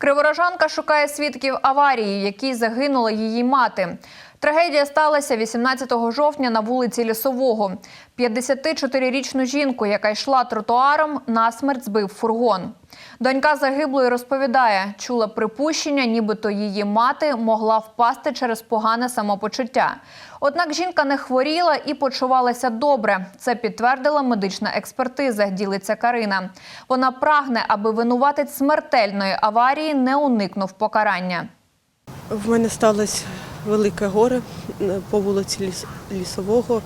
Криворожанка шукає свідків аварії, в якій загинула її мати. Трагедія сталася 18 жовтня на вулиці Лісового. 54-річну жінку, яка йшла тротуаром, насмерть збив фургон. Донька загиблої розповідає, чула припущення, нібито її мати могла впасти через погане самопочуття. Однак жінка не хворіла і почувалася добре. Це підтвердила медична експертиза, ділиться Карина. Вона прагне, аби винуватець смертельної аварії не уникнув покарання. В мене сталося велике горе е, по вулиці Ліс- Лісового.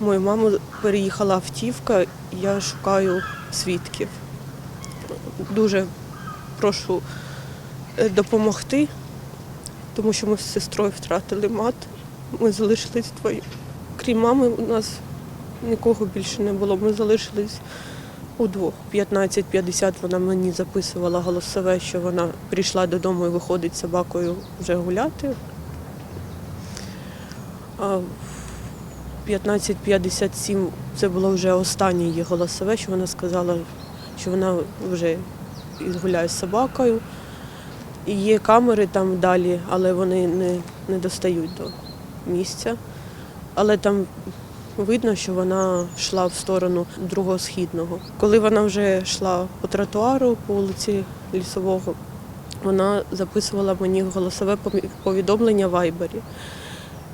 Мою маму переїхала автівка, я шукаю свідків. Дуже прошу е, допомогти, тому що ми з сестрою втратили мат. Ми залишились двоє. Крім мами, у нас нікого більше не було. Ми залишились удвох. 15.50 вона мені записувала голосове, що вона прийшла додому і виходить з собакою вже гуляти. А в 15.57 це було вже останнє її голосове, що вона сказала, що вона вже гуляє з собакою. І є камери там далі, але вони не, не достають до місця. Але там видно, що вона йшла в сторону другого східного. Коли вона вже йшла по тротуару по вулиці Лісового, вона записувала мені голосове повідомлення в Вайбері.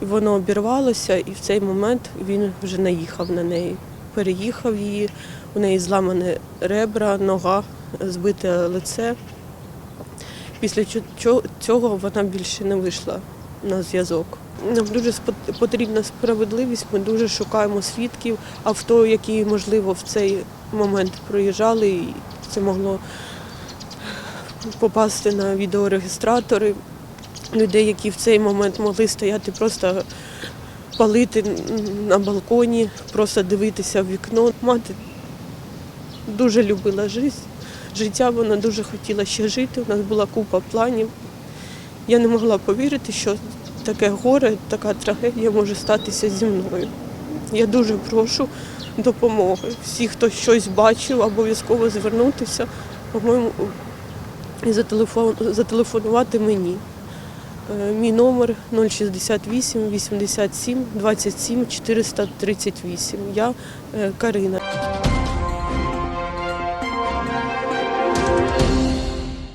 Воно обірвалося, і в цей момент він вже наїхав на неї. Переїхав її, у неї зламане ребра, нога, збите лице. Після цього вона більше не вийшла на зв'язок. Нам дуже потрібна справедливість. Ми дуже шукаємо свідків, авто, які, можливо, в цей момент проїжджали, і це могло попасти на відеорегістратори. Людей, які в цей момент могли стояти, просто палити на балконі, просто дивитися в вікно. Мати дуже любила життя. Життя вона дуже хотіла ще жити. У нас була купа планів. Я не могла повірити, що таке горе, така трагедія може статися зі мною. Я дуже прошу допомоги. Всі, хто щось бачив, обов'язково звернутися, по-моєму, і зателефонувати мені. Е, Мій номер 068 87 27 438. Я е, Карина.